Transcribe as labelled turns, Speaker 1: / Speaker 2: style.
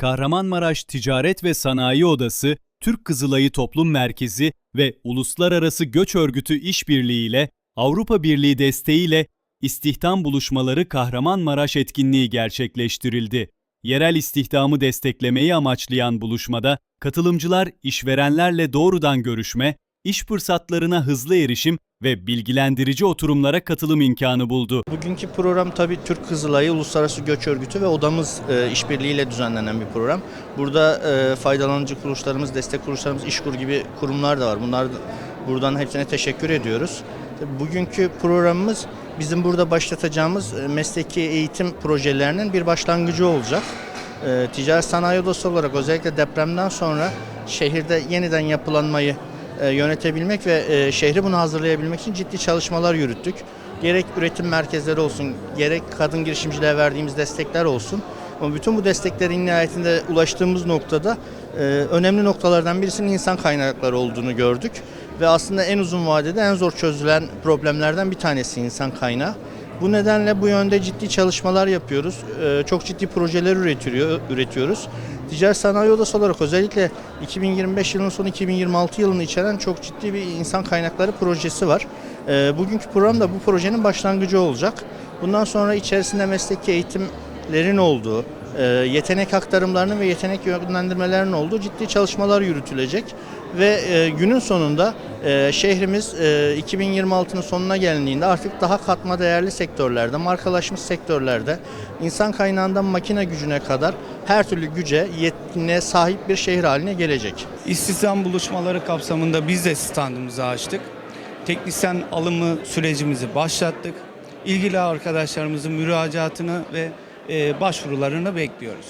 Speaker 1: Kahramanmaraş Ticaret ve Sanayi Odası, Türk Kızılayı Toplum Merkezi ve Uluslararası Göç Örgütü işbirliğiyle Avrupa Birliği desteğiyle istihdam buluşmaları Kahramanmaraş etkinliği gerçekleştirildi. Yerel istihdamı desteklemeyi amaçlayan buluşmada katılımcılar işverenlerle doğrudan görüşme, iş fırsatlarına hızlı erişim ve bilgilendirici oturumlara katılım imkanı buldu.
Speaker 2: Bugünkü program tabii Türk Kızılayı Uluslararası Göç Örgütü ve odamız e, işbirliğiyle düzenlenen bir program. Burada e, faydalanıcı kuruluşlarımız, destek kuruluşlarımız, İşkur gibi kurumlar da var. Bunlar da- buradan hepsine teşekkür ediyoruz. Tabii Bugünkü programımız bizim burada başlatacağımız e, mesleki eğitim projelerinin bir başlangıcı olacak. E, Ticaret Sanayi Odası olarak özellikle depremden sonra şehirde yeniden yapılanmayı yönetebilmek ve e, şehri bunu hazırlayabilmek için ciddi çalışmalar yürüttük. Gerek üretim merkezleri olsun, gerek kadın girişimcilere verdiğimiz destekler olsun. Ama bütün bu desteklerin nihayetinde ulaştığımız noktada e, önemli noktalardan birisinin insan kaynakları olduğunu gördük. Ve aslında en uzun vadede en zor çözülen problemlerden bir tanesi insan kaynağı. Bu nedenle bu yönde ciddi çalışmalar yapıyoruz. Ee, Çok ciddi projeler üretiyor, üretiyoruz. Ticaret Sanayi Odası olarak özellikle 2025 yılının sonu 2026 yılını içeren çok ciddi bir insan kaynakları projesi var. Ee, Bugünkü program da bu projenin başlangıcı olacak. Bundan sonra içerisinde mesleki eğitimlerin olduğu, e, yetenek aktarımlarının ve yetenek yönlendirmelerinin olduğu ciddi çalışmalar yürütülecek. Ve e, günün sonunda e, şehrimiz e, 2026'nın sonuna gelindiğinde artık daha katma değerli sektörlerde, markalaşmış sektörlerde, insan kaynağından makine gücüne kadar her türlü güce, yetkinliğe sahip bir şehir haline gelecek.
Speaker 3: İstihdam buluşmaları kapsamında biz de standımızı açtık. Teknisyen alımı sürecimizi başlattık. İlgili arkadaşlarımızın müracaatını ve e, başvurularını bekliyoruz.